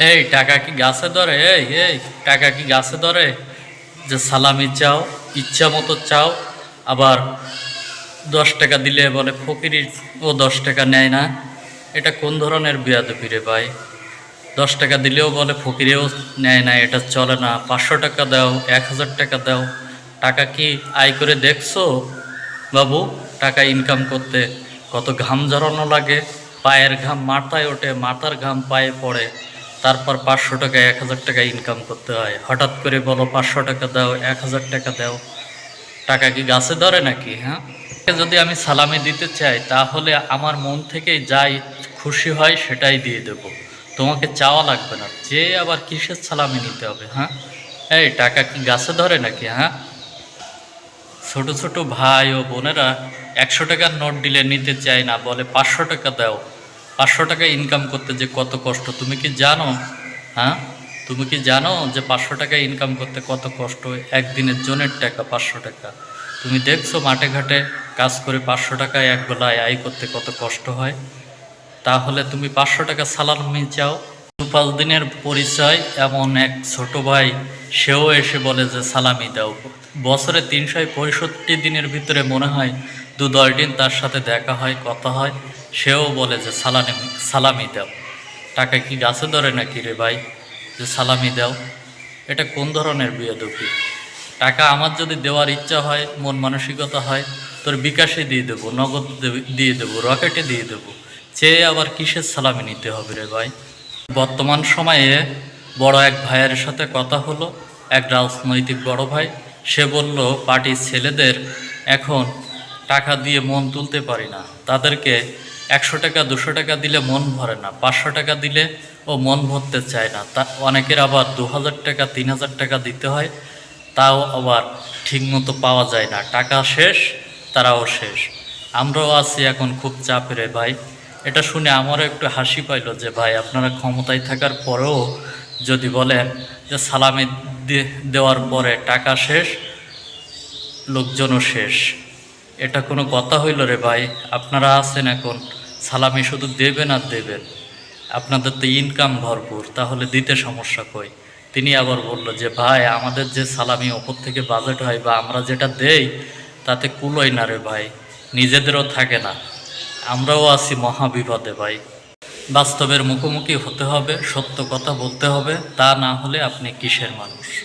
এই, টাকা কি গাছে ধরে? এই এই, টাকা কি গাছে ধরে? যে সালামি চাও, ইচ্ছা মতো চাও, আবার দশ টাকা দিলে বলে ফকিরি ও দশ টাকা নেয় না। এটা কোন ধরনের বিয়াদবি রে ভাই? দশ টাকা দিলেও বলে, ফকিরেও নেয় না, এটা চলে না। পাঁচশো টাকা দাও, এক হাজার টাকা দাও। টাকা কি আয় করে দেখছ? বাবু, টাকা ইনকাম করতে কত ঘাম জড়ানো লাগে। পায়ের ঘাম মাথায় ওঠে, মাথার ঘাম পায়ে পড়ে। তারপর পাঁচশো টাকা, এক হাজার টাকা ইনকাম করতে হয়। হঠাৎ করে বলো, পাঁচশো টাকা দাও, এক হাজার টাকা দাও। টাকা কি গাছে ধরে নাকি হ্যাঁ? যদি আমি সালামি দিতে চাই, তাহলে আমার মন থেকে যাই খুশি হয় সেটাই দিয়ে দেব। তোমাকে চাওয়া লাগবে না, যে আবার কিসের সালামি নিতে হবে হ্যাঁ? এই টাকা কি গাছে ধরে নাকি হ্যাঁ? ছোট ছোট ভাই ও বোনেরা একশো টাকার নোট দিলে নিতে চায় না, বলে পাঁচশো টাকা দাও। পাঁচশো টাকা ইনকাম করতে যে কত কষ্ট, তুমি কি জানো? হ্যাঁ? তুমি কি জানো যে পাঁচশো টাকা ইনকাম করতে কত কষ্ট? একদিনের জনের টাকা পাঁচশো টাকা। তুমি দেখছ মাঠে ঘাটে কাজ করে পাঁচশো টাকা এক বেলায় আয় করতে কত কষ্ট হয়? তাহলে তুমি পাঁচশো টাকা সালামি চাও। দু পাঁচ দিনের পরিচয় এমন এক ছোট ভাই, সেও এসে বলে যে সালামি দাও। বছরে তিনশো পঁয়ষট্টি দিনের ভিতরে মনে হয় দু দশ দিন তার সাথে দেখা হয়, কথা হয়। সেও বলে যে সালামি সালামি দাও। টাকা কি গাছে ধরে নাকি রে ভাই? যে, সালামি দাও। এটা কোন ধরনের বিয়েদুপি টাকা আমার যদি দেওয়ার ইচ্ছা হয়, মন মানসিকতা হয়, তোর বিকাশে দিয়ে দেবো, নগদ দিয়ে দেবো, রকেটে দিয়ে দেবো। চেয়ে আবার কিসের সালামি নিতে হবে রে ভাই? বর্তমান সময়ে বড় এক ভাইয়ের সাথে কথা হলো, এক রাজনৈতিক বড় ভাই। সে বলল, পার্টির ছেলেদের এখন টাকা দিয়ে মন তুলতে পারি না। তাদেরকে একশো টাকা, দুশো টাকা দিলে মন ভরে না, পাঁচশো টাকা দিলে ও মন ভরতে চায় না। তা অনেকের আবার দু হাজার টাকা, তিন হাজার টাকা দিতে হয়, তাও আবার ঠিকমতো পাওয়া যায় না। টাকা শেষ, তারাও শেষ। আমরাও আছি এখন খুব চাপেরে ভাই। এটা শুনে আমারও একটু হাসি পাইলো যে, ভাই, আপনারা ক্ষমতায় থাকার পরেও যদি বলেন যে, সালামি দেওয়ার পরে টাকা শেষ, লোকজনও শেষ। এটা কোনো কথা হইল রে ভাই, আপনারা আছেন এখন, সালামি শুধু দেবেন আর দেবেন। আপনাদের তো ইনকাম ভরপুর, তাহলে দিতে সমস্যা কই? তিনি আবার বলল যে, ভাই, আমাদের যে সালামি ওপর থেকে বাজেট হয় বা আমরা যেটা দেই, তাতে কুলোই না রে ভাই, নিজেদেরও থাকে না। আমরাও আছি মহাবিপদে ভাই। বাস্তবের মুখোমুখি হতে হবে, সত্য কথা বলতে হবে, তা না হলে আপনি কিসের মানুষ?